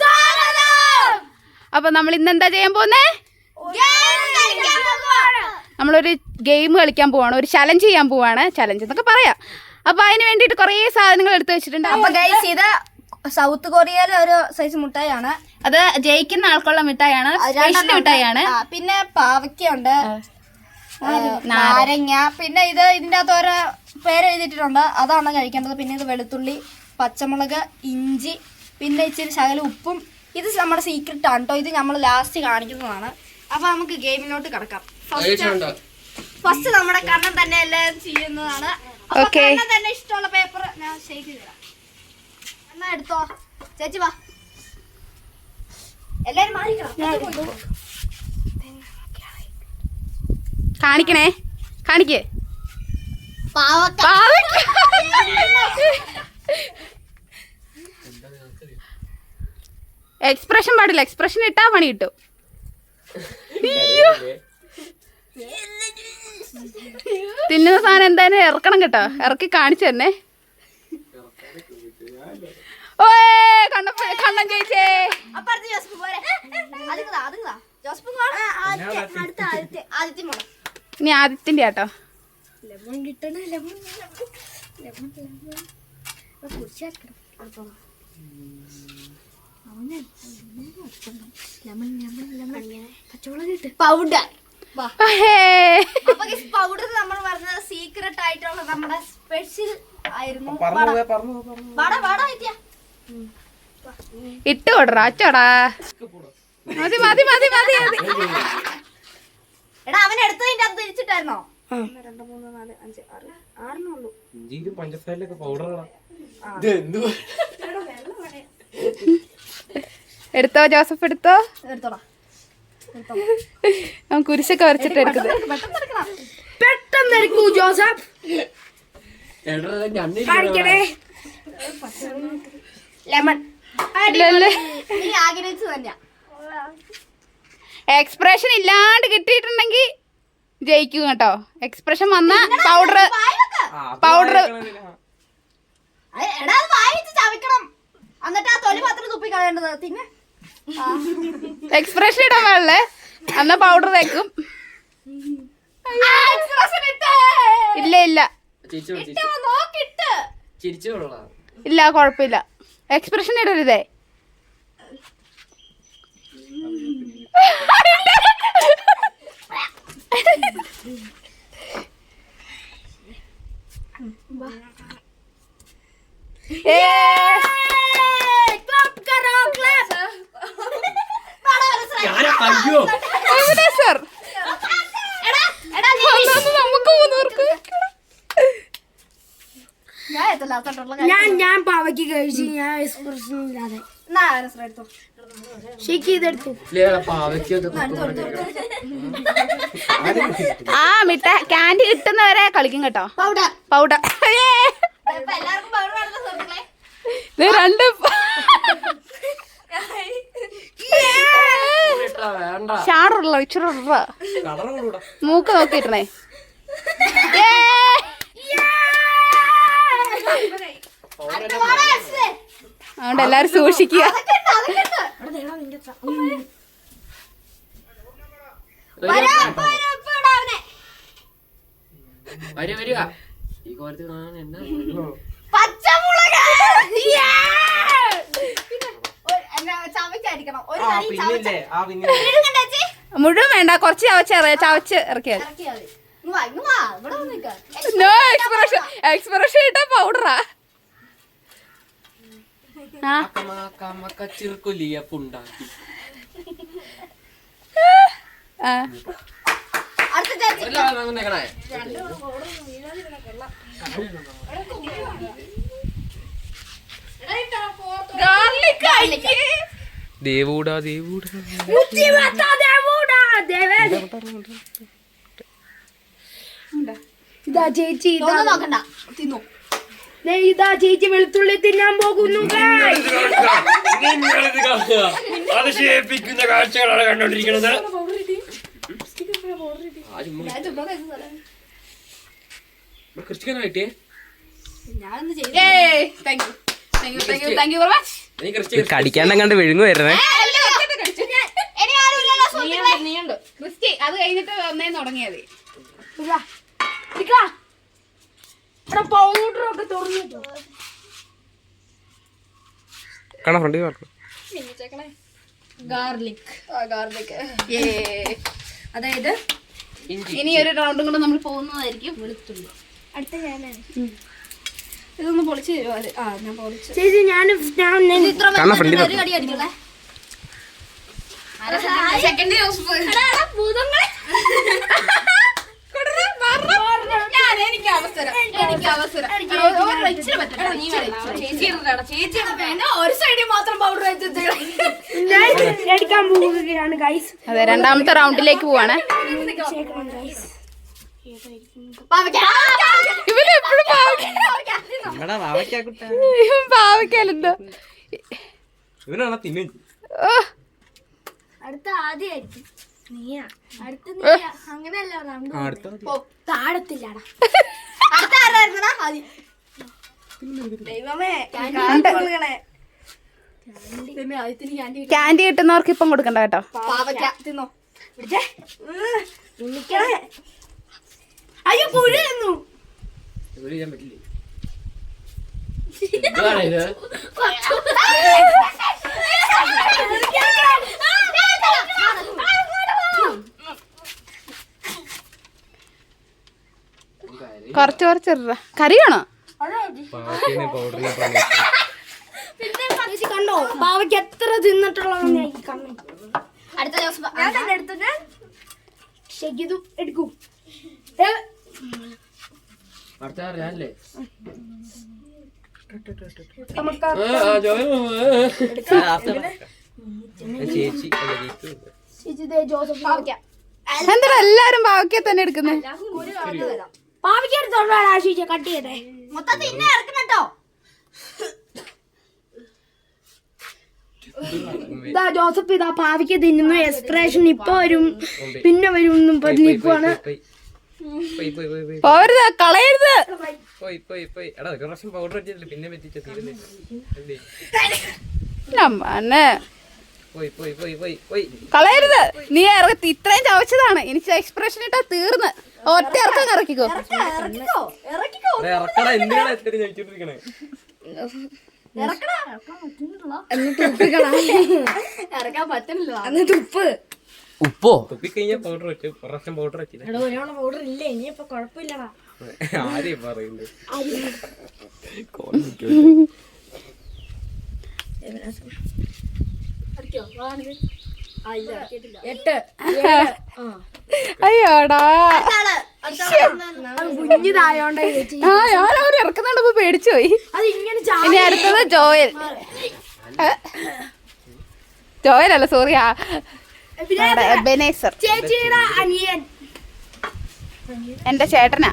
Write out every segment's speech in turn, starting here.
ചാനലിലേക്ക് അപ്പൊ നമ്മൾ ഇന്ന് എന്താ ചെയ്യാൻ പോകുന്നേ നമ്മളൊരു ഗെയിം കളിക്കാൻ പോവാണ്. ഒരു ചലഞ്ച് ചെയ്യാൻ പോവാണ്. ചലഞ്ച് എന്നൊക്കെ പറയാം. അപ്പൊ അതിന് വേണ്ടിയിട്ട് കുറേ സാധനങ്ങൾ എടുത്തു വെച്ചിട്ടുണ്ട്. അപ്പൊ ഗൈസ് ഇത് സൗത്ത് കൊറിയയിലെ ഒരു സൈസ് മിഠായിയാണ്. അത് ജയിക്കുന്ന ആൾക്കുള്ള മിഠായിയാണ്. സ്പെഷ്യൽ മിഠായിയാണ്. പിന്നെ പാവയ്ക്കുണ്ട് നാരങ്ങ. പിന്നെ ഇത് ഇതിന്റെ അകത്ത് ഓരോ പേര് എഴുതിയിട്ടുണ്ട് അതാണ് കഴിക്കേണ്ടത്. പിന്നെ ഇത് വെളുത്തുള്ളി പച്ചമുളക് ഇഞ്ചി പിന്നെ ഇച്ചിരി ശകലം ഉപ്പും. ഇത് നമ്മുടെ സീക്രട്ട് ആണ് കേട്ടോ ഇത് നമ്മൾ ലാസ്റ്റ് കാണിക്കുന്നതാണ്. അപ്പൊ നമുക്ക് ഗെയിമിലോട്ട് കിടക്കാം. ഫസ്റ്റ് ഫസ്റ്റ് നമ്മുടെ കണ്ണൻ തന്നെ എല്ലാം ചെയ്യുന്നതാണ്. അപ്പൊ. കണ്ണൻ തന്നെ ഇഷ്ടമുള്ള പേപ്പർ ഞാൻ ഷേക്ക് തരാം. എന്നാ എടുത്തോ? ചേച്ചി വാ. എല്ലാരും മാറിക്കണം കാണിക്കണേ. കാണിക്കേ. പാവക്ക. എക്സ്പ്രഷൻ പാടില്ല. എക്സ്പ്രഷൻ ഇട്ടാ പണി കിട്ടും. തിന്നുന്ന സാധനം എന്തായാലും ഇറക്കണം കേട്ടോ. ഇറക്കി കാണിച്ചു തന്നെ. ഓയേ കണ്ണപ്പ കണ്ണം ചേച്ചേ ഇനി ആദിത്യന്റെ ആട്ടോ. ലെമൺ കിട്ടണ ലെമൺ ലെമൺ. ലെമൺ കുടിച്ചെടുക്കണം പൗഡർ ഹേ. അപ്പൊ പൗഡർ നമ്മൾ പറഞ്ഞത് സീക്രട്ട് ആയിട്ടുള്ള നമ്മുടെ സ്പെഷ്യൽ ആയിരുന്നു വട. വട ആയിട്ടാ ഇട്ട് കൊടുറാ അച്ചോടാ മതി മതി മതി മതി എടാ അവൻ എടുത്തതിന്റെ അത് തിരിച്ചിട്ടായിരുന്നോ? രണ്ട് മൂന്ന് നാല് അഞ്ച് ആറ്. ആറിനുള്ളൂ ഇഞ്ചിയിലും പഞ്ചസാരയിലൊക്കെ പൗഡറുകളാ എടുത്തോ ജോസഫ് എടുത്തോ? എടുത്തോടാ. അവൻ കുരിശൊക്കെ വരച്ചിട്ട് എടുക്കുന്നത് പെട്ടെന്ന് എടുക്കൂ ജോസഫ്. ലെമൺ. എക്സ്പ്രഷൻ ഇല്ലാണ്ട് കിട്ടിയിട്ടുണ്ടെങ്കിൽ ജയിക്കും കേട്ടോ. എക്സ്പ്രഷൻ വന്ന പൗഡർ പൗഡർ ചവയ്ക്കണം എന്നിട്ട് ആ തൊലി മാത്രം തുപ്പി കളയേണ്ടത് തിന്നെ. എക്സ്പ്രഷൻ ഇടാൻ പാടില്ലേ? അന്ന പൗഡർ തേക്കും. ഇല്ല ഇല്ല. നോക്കിട്ട് ചിരിച്ചോളാ ഇല്ല കൊഴപ്പില്ല. എക്സ്പ്രഷൻ ഇടരുതേ. ഏ, അയ്യോ. എവിടെ സർ? എടാ എടാ നീ നമുക്ക് മൂന്നൂർക്ക്. ഞാൻ ഞാൻ ഞാൻ പാവയ്ക്ക് കഴിച്ച് ഞാൻ എക്സ്പ്രഷൻ ഇല്ലാതെ. ആ മിട്ട ക്യാൻഡി കിട്ടുന്നവരെ കളിക്കും കേട്ടോ. പൗഡർ പൗഡർ ഇത് രണ്ട് വേണ്ട ഷാറുള്ള ഇച്ചിരി മൂക്ക് നോക്കിട്ടേ. അതുകൊണ്ട് എല്ലാരും സൂക്ഷിക്കുക. വരിക ഈ കോലത്തിൽ കാണാൻ എന്നാ പച്ചമുളക് പിന്നെ ഒരു- എന്നാ, ചവച്ചരിക്കണം ഒരു ആ കറി ചവച്ച പിന്നില്ലേ ആ പിന്നെ വിഴുങ്ങണ്ട ചേച്ചി മുഴുവൻ വേണ്ട കുറച്ച് ചവച്ച് ചവച്ച് ഇറക്കിയാൽ ഇറക്കിയാ മതി. ഇങ്ങ് വാ ഇങ്ങ് വാ ഇവിടെ വന്ന് നിൽക്ക നോ എക്സ്പ്രഷൻ എക്സ്പ്രഷൻ ഇട്ട പൗഡറാ അയ്യേ. ദേവൂടാ ദേവൂടാ. ഇതാ ചേച്ചി ഇതാ. നോക്കണ്ട. തിന്നു. ഇതാ ചേച്ചി വെളുത്തുള്ളി തിന്നാൻ പോകുന്നു guys. അതിശയിപ്പിക്കുന്ന കാഴ്ചകളാണ് കണ്ടോണ്ടിരിക്കുന്നത് ക്രിസ്ത്യനായിട്ടേ ഞാനൊന്ന് ചെയ്തു. കടിക്കാണ്ടങ്ങാണ്ട് വിഴുങ്ങു വരുന്നേ ഇനി ആരുമില്ലല്ലോ സുഹൃത്തുക്കളെ. നീയുണ്ട് ക്രിസ്റ്റി അത് കഴിഞ്ഞിട്ട് തുടങ്ങിയത് തുറന്നിട്ടോ കാണാ ഗാർലിക് ഗാർലിക് അതായത് ഇനി ഒരു റൗണ്ടും കൂടെ നമ്മൾ പോകുന്നതായിരിക്കും. അടുത്ത ഞാനാണ്. ഇതൊന്ന് പൊളിച്ച് തരുമോ അത്? ആ ഞാൻ പൊളിച്ചു. ചേച്ചി ഞാൻ ഒരു കടി അടിക്കണേ. സെക്കൻഡ് ഞാൻ എനിക്ക് അവസരം എനിക്ക് അവസരം. ഒരു ഇച്ചിരി പറ്റട്ടെ, നീ വരൂ. ചേച്ചി. ഇടണ്ടാ, ചേച്ചി ഇടണ്ട. ഒരു സൈഡിൽ മാത്രം പൗഡർ ഞാൻ എടുക്കാൻ പോവുകയാണ് ഗൈസ് അതെ രണ്ടാമത്തെ റൗണ്ടിലേക്ക് പോവാണ്. ഇവനെപ്പോഴും എടാ വാവയ്ക്കാക്കുട്ട ഇവൻ പാവയ്ക്കാലെന്തോ? ഇവനാണോ തിന്നു? അടുത്ത ആദ്യമായിരിക്കും നീയാ. അടുത്ത നീയാ. അങ്ങനെയല്ല round. അടുത്ത ഓ, താഴത്തില്ലടാ. അടുത്ത ആരായിരുന്നടാ? ആദ്യം ദൈവമേ കൊടുക്കണേ. ദൈവമേ, ആദ്യത്തിന് ക്യാൻഡി കിട്ടുന്നവർക്ക് ഇപ്പം കൊടുക്കണ്ട കേട്ടോ. തിന്നോ. അയ്യോ പുഴ തിന്നു ചെയ്യാൻ പറ്റില്ലേ എന്താണ് ഇത് കുറച്ച് കുറച്ച്. കറിയാണോ? കണ്ടോ? ബാവയ്ക്ക് എത്ര തിന്നിട്ടുള്ളതെന്ന് ഞാൻ കണ്ണു അടുത്ത ദിവസം എടുക്കൂ. എന്താ എല്ലാരും പാവയ്ക്ക തന്നെ എടുക്കുന്നേ? പാവയ്ക്ക എടുത്തോണ്ടാണ് ആശിച്ച കട്ട് ചെയ്തേ. ഇതാ ജോസഫ് ഇതാ പാവയ്ക്ക തിന്നുന്നു. എക്സ്പ്രഷൻ ഇപ്പൊ വരും. പിന്നെ വരും എന്നും പറഞ്ഞ് കളയരുത്. പോയി പോയി പോയി. എടാ ഒരു പ്രാവശ്യം പൗഡർ വെച്ചിട്ടില്ല പിന്നെ പറ്റിച്ച തീരുന്നില്ല അല്ലേ? പോയി പോയി പോയി പോയി പോയി. കളയരുത്. നീ ഇറക്കി ഇത്രയും ചവച്ചതാണ്. എനിക്ക് എക്സ്പ്രഷൻ ഇട്ടാ തീർന്ന്. ഒറ്റ ഇറക്കം ഇറക്കിക്കോ. ഇറക്കടാ എന്തിനാണ് എത്ര ചോദിച്ചോണ്ടിരിക്കണേ എന്നിട്ട് ഉപ്പ്. ഉപ്പോ? തുപ്പിക്കഴിഞ്ഞാൽ പൗഡർ വെച്ചു ഒരു പ്രാവശ്യം പൗഡർ വെച്ചില്ല? എടോ ഒരാളെ പൗഡർ ഇല്ല? ഇനിയിപ്പൊ കുഴപ്പമില്ലടാ ആരെയും പറയുന്നത്? എട്ട്. അയ്യോടാ. കുഞ്ഞിതായോണ്ട ചേച്ചി. ആ ഞാൻ അവർ ഇറക്കുന്നുണ്ടപ്പോ പേടിച്ചു പോയി. അത് ഇങ്ങനെ ഇനി അടുത്തത് ജോയൽ. ജോയലല്ല ജോയൽ അല്ല സോറി ആ. ചേച്ചിയുടെ അനിയൻ. എന്റെ ചേട്ടനാ.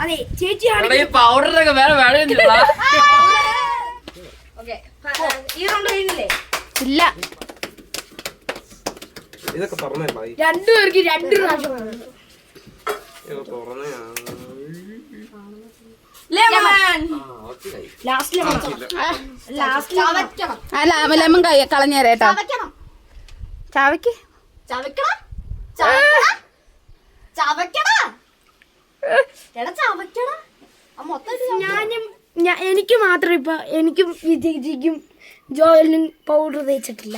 അതെ ചേച്ചിയാണ് ഈ പൗഡറിനൊക്കെ വേറെ വേണമെന്നില്ല ഈ റൗണ്ട് കഴിഞ്ഞില്ലേ? ഇല്ല. ഇതൊക്കെ തുറന്നേ ഭായി രണ്ടുപേർക്ക് രണ്ട് പ്രാവശ്യം ലെമൺ. കളഞ്ഞേരേട്ടോ ചാവയ്ക്ക്. ഞാനും എനിക്ക് മാത്രം ഇപ്പൊ എനിക്കും വിജയിക്കും ജോയലിനും പൗഡർ തേച്ചിട്ടില്ല.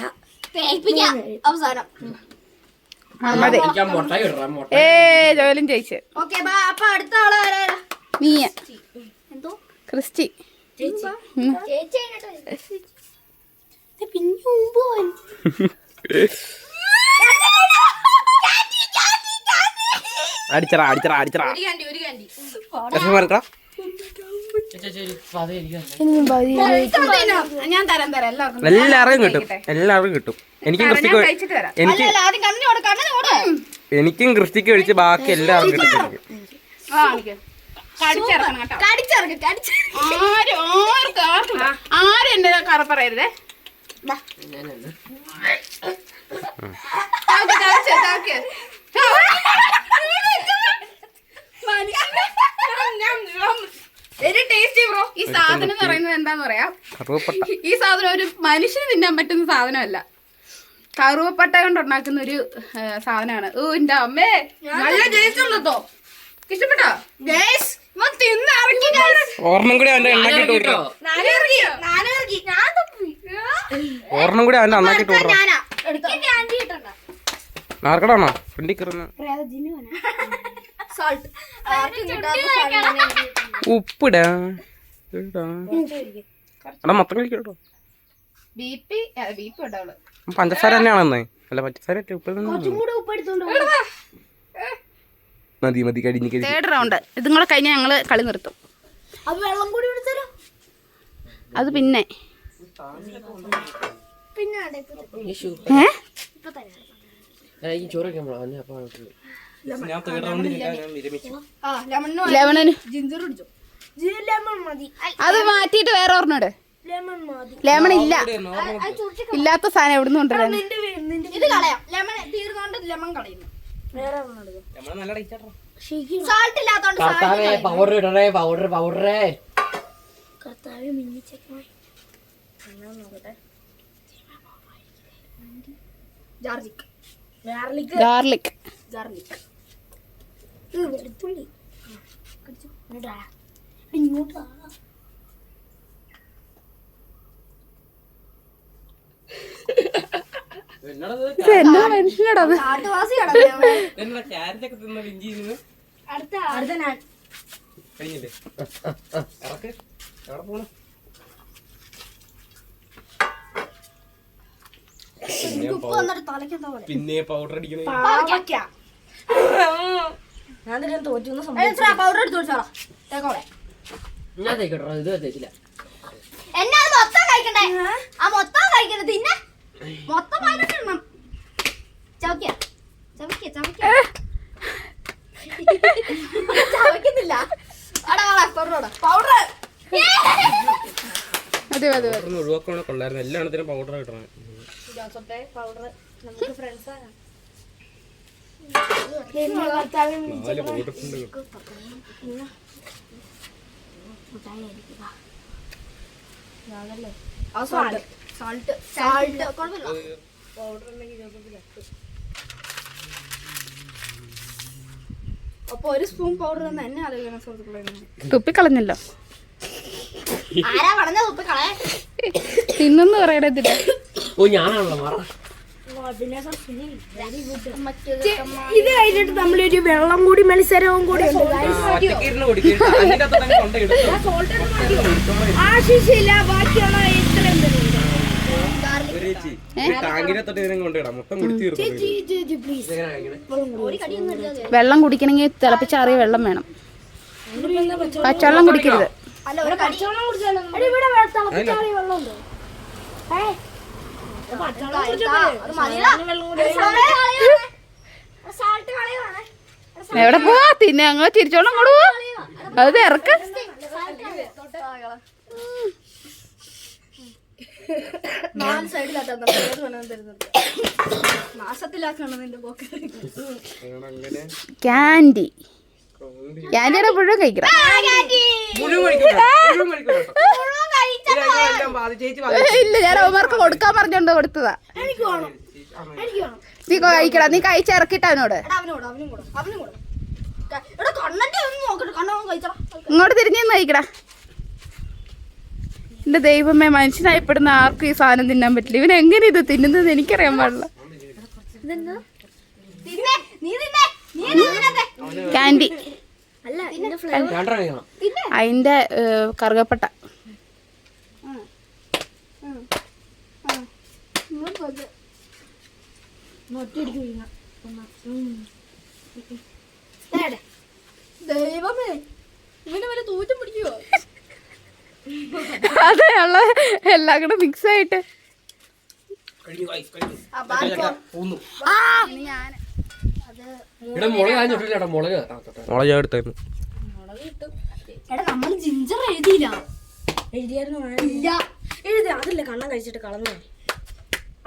അവസാനം. ഏ ജോയലും ജയിച്ച്. അപ്പൊ അടുത്ത ആൾ ആരാ നീ എന്തോ? ക്രിസ്റ്റി. പിന്നെ മുമ്പ് ഞാൻ തരാം തരാം. എല്ലാവർക്കും കിട്ടും എല്ലാവർക്കും കിട്ടും. എനിക്കും കൃഷിക്ക് ക്രിസ്റ്റിക്ക് എനിക്ക് എനിക്കും ക്രിസ്റ്റിക്ക് ഒഴിച്ച് ബാക്കി എല്ലാവർക്കും കിട്ടും ആ കാണിക്ക്. കടിച്ചിറക്കണം കേട്ടോ. കടിച്ചിറക്ക് കടിച്ച് ആരും ആർക്കും ആരും എന്റെ കറ പറയരുതേ danke, ടേസ്റ്റി ബ്രോ ഈ സാധനം എന്ന് പറയുന്നത് എന്താന്ന് പറയാം? ഈ സാധനം ഒരു മനുഷ്യന് തിന്നാൻ പറ്റുന്ന സാധനമല്ല. കറുവപ്പട്ട കൊണ്ട് ഉണ്ടാക്കുന്ന ഒരു സാധനമാണ്. ഓ എന്റെ അമ്മേ. നല്ല ടേസ്റ്റ് ഉള്ളതോ ഇഷ്ടപ്പെട്ടോ? ഓർണം കൂടി അവന്റെ എണ്ണാക്കിട്ട് ഓർണം കൂടി അവന്റെ അണ്ണാക്കിട്ട് വിടണം ആർക്കടാണോ ഫ്രണ്ടി കയറുന്ന. ഉപ്പിടാ. എടാ. മൊത്തം കഴിക്കട്ടോ. പഞ്ചസാര തന്നെയാണെന്ന് അല്ല പഞ്ചസാര മതി മതി കഴിഞ്ഞ് തേർഡ് റൗണ്ട് ഇതുങ്ങളെ കഴിഞ്ഞാൽ ഞങ്ങൾ കളി നിർത്തും. അത് വെള്ളം കൂടി എടുത്തരോ അത് പിന്നെ. അത് മാറ്റിട്ട് വേറെ ഓർമ്മ ലെമൺ ഇല്ല. ഇല്ലാത്ത സാധനം എവിടെ കൊണ്ടുവരാൻ? നിന്റെ വീ- നിന്റെ ഇത് കളയാം. ലെമൺ തീർന്നോണ്ട് ലെമൺ കളയുന്നു. സാൾട്ട് ഇല്ലാത്തോണ്ട് പൗഡർ ഇടണേ പൗഡർ പൗഡറേ കർത്താവ് മിന്നിച്ചേക്കണേ. ജാർജിക് ഗാർലിക്. ഗാർലിക്. ഗാർലിക്. ഇത് വെളുത്തുള്ളി. ഇങ്ങോട്ടാ. എന്നാ മനുഷ്യനടാ അത്? കാട്ടുവാസിയാണ് എന്നാ ക്യാരറ്റ് ഒക്കെ തിന്ന ഇഞ്ചി ഇരുന്ന്. അടുത്ത അടുത്ത ഞാൻ. കഴിഞ്ഞില്ലേ? പോലെ പിന്നെ പൗഡർ അടിക്കണേ. ഞാൻ തന്നെ ഇത്ര പൗഡർ എടുത്ത് കുടിച്ചോളാം തേക്കോളെ ഞാൻ തേക്കട്ടോ ഇത് തേച്ചില്ല. എന്നാ അത് മൊത്തം കഴിക്കണ്ടേ? ആ മൊത്തം കഴിക്കണ്ട തിന്നെ. മൊത്തം അടാ പൗഡർ മതി പൗഡർ ഒഴിവാക്കണ? കൊള്ളായിരുന്നു. എല്ലാ എണ്ണത്തിനും പൗഡർ കിട്ടണം പൗഡർ നമുക്ക് ഫ്രണ്ട്സ് അപ്പൊ ഒരു സ്പൂൺ പൗഡർ തന്നെ എന്നെ ആലോചിക്കണം സുഹൃത്തുക്കളെ തുപ്പിക്കളഞ്ഞല്ലോ തിന്നു പറയണത്തില്ല പറയണതില്ല ഓ ഞാനാണല്ലോ മാറ. ഇത് കഴിഞ്ഞിട്ട് നമ്മളൊരു വെള്ളം കൂടി മത്സരവും കൂടി ഉണ്ട് ആശിച്ചില്ല ബാക്കിയുള്ള വെള്ളം കുടിക്കണമെങ്കിൽ തിളപ്പിച്ചാറിയ വെള്ളം വേണം. പച്ചവെള്ളം കുടിക്കരുത്. അല്ല ഒരു കടി. ഇവിടെ തിളപ്പിച്ചാറിയ വെള്ളമുണ്ടോ? ഏ അത് മതിയാ സാൾട്ട് കളയുവാണ് എവിടെ പോവാ? തിന്നെ ഞങ്ങൾ തിരിച്ചോളം അങ്ങോട്ട് പോവാ. അത് ഇറക്ക. ക്യാൻഡി. ക്യാൻഡിയുടെ മുഴുവൻ കഴിക്കണം. ഇല്ല ഞാൻ അവന്മാർക്ക് കൊടുക്കാൻ പറഞ്ഞോണ്ട് കൊടുത്തതാ. നീ കഴിക്കടാ നീ കഴിച്ച് ഇറക്കിട്ട അവനോട്. ഇങ്ങോട്ട് തിരിഞ്ഞു കഴിക്കടാ. എന്റെ ദൈവമേ മനുഷ്യനായിപ്പെടുന്ന ആർക്കും ഈ സാധനം തിന്നാൻ പറ്റില്ല. ഇവൻ എങ്ങനെ ഇത് തിന്നുന്നത് എനിക്കറിയാൻ പാടില്ല? ക്യാൻഡി അതിന്റെ കറുകപ്പട്ട. ദൈവമേ ഇവന് വല്ല തൂറ്റം പിടിക്കുവോ? അതെ ഉള്ള എല്ലാം കൂടെ മിക്സ് ആയിട്ട്. മുളക് എടുത്തായിരുന്നു എടാ നമ്മൾ ജിഞ്ചർ എഴുതിയില്ല. എഴുതിയായിരുന്നു അതില്ല കണ്ണം കഴിച്ചിട്ട് കളഞ്ഞു.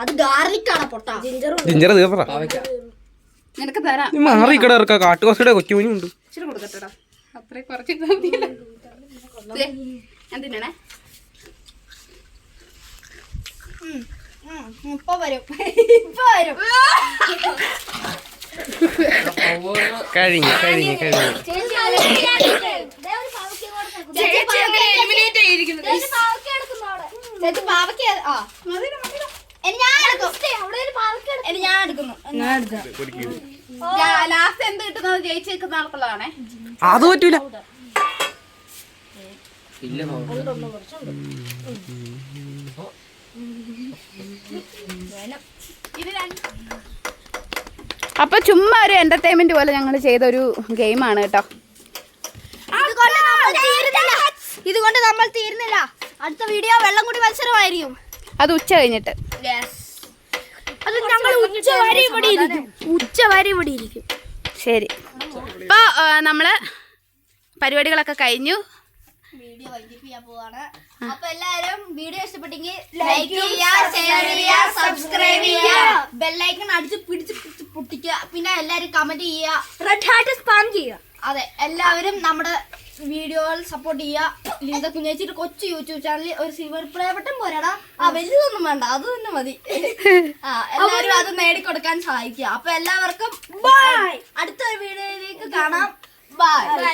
അത് ഗാർലിക് ആണ് പൊട്ടാ. Ginger ginger തീർന്നടാ. നിനക്ക് തരാം. നീ മാറിക്കട ഇറക്ക. കാട്ടുകോസയുടെ കൊച്ചുമണിയുണ്ട് ഇച്ചിരി കൊടുക്കട്ടെടാ. കുറച്ച് മതിയല്ലോ. ദേ, ഞാൻ തിന്നണേ. ഉം, ഉം, ഇപ്പൊ വരും. ഇപ്പൊ വരും. കഴിഞ്ഞു കഴിഞ്ഞു കഴിഞ്ഞു ചേച്ചി ചേച്ചി അവിടെ. ആ. മതി ഇനി ഞാൻ എടുക്കുന്നു. ലാസ്റ്റ് എന്ത് കിട്ടുന്നത് ജയിച്ച് നിൽക്കുന്ന ആൾക്കുള്ളതാണേ. അത് പറ്റൂല. അപ്പൊ ചുമ്മാ ഒരു എന്റർടൈൻമെന്റ് പോലെ ഞങ്ങൾ ചെയ്ത ഒരു ഗെയിമാണ് കേട്ടോ. ഇതുകൊണ്ട് നമ്മൾ തീരുന്നില്ല. ഇതുകൊണ്ട് നമ്മൾ തീരുന്നില്ല. അടുത്ത വീഡിയോ വെള്ളം കൂടി മത്സരമായിരിക്കും. അത് ഉച്ച കഴിഞ്ഞിട്ട്. അത് ഞങ്ങൾ ഉച്ച വരെ ഇവിടെ ഇരിക്കും. ഉച്ച വരെ ഇവിടെ ഇരിക്കും. ശരി. അപ്പൊ നമ്മൾ നമ്മൾ പരിപാടികളൊക്കെ കഴിഞ്ഞു. വീഡിയോ പോവാണ്. അപ്പൊ വീഡിയോ ഇഷ്ടപ്പെട്ടെങ്കിൽ ലൈക്ക് ചെയ്യുക ഷെയർ ചെയ്യുക സബ്സ്ക്രൈബ് ചെയ്യുക. ബെല്ലൈക്കൺ അടിച്ച് പിടിച്ച് പിടിച്ച് പൊട്ടിക്കുക. പിന്നെ എല്ലാവരും കമന്റ് ചെയ്യുക. റെഡ് ഹാർട്ട് സ്പാം ചെയ്യുക. അതെ എല്ലാവരും നമ്മുടെ വീഡിയോകൾ സപ്പോർട്ട് ചെയ്യുക ലിത കുഞ്ഞേച്ചിയുടെ കൊച്ചു യൂട്യൂബ് ചാനലിൽ ഒരു സിൽവർ പ്ലേ ബട്ടൺ പോരാടാ. ആ വലുതൊന്നും വേണ്ട അത് തന്നെ മതി. ആ എല്ലാവരും അത് നേടിക്കൊടുക്കാൻ സഹായിക്കുക. അപ്പൊ എല്ലാവർക്കും ബൈ അടുത്ത വീഡിയോയിലേക്ക് കാണാം. ബൈ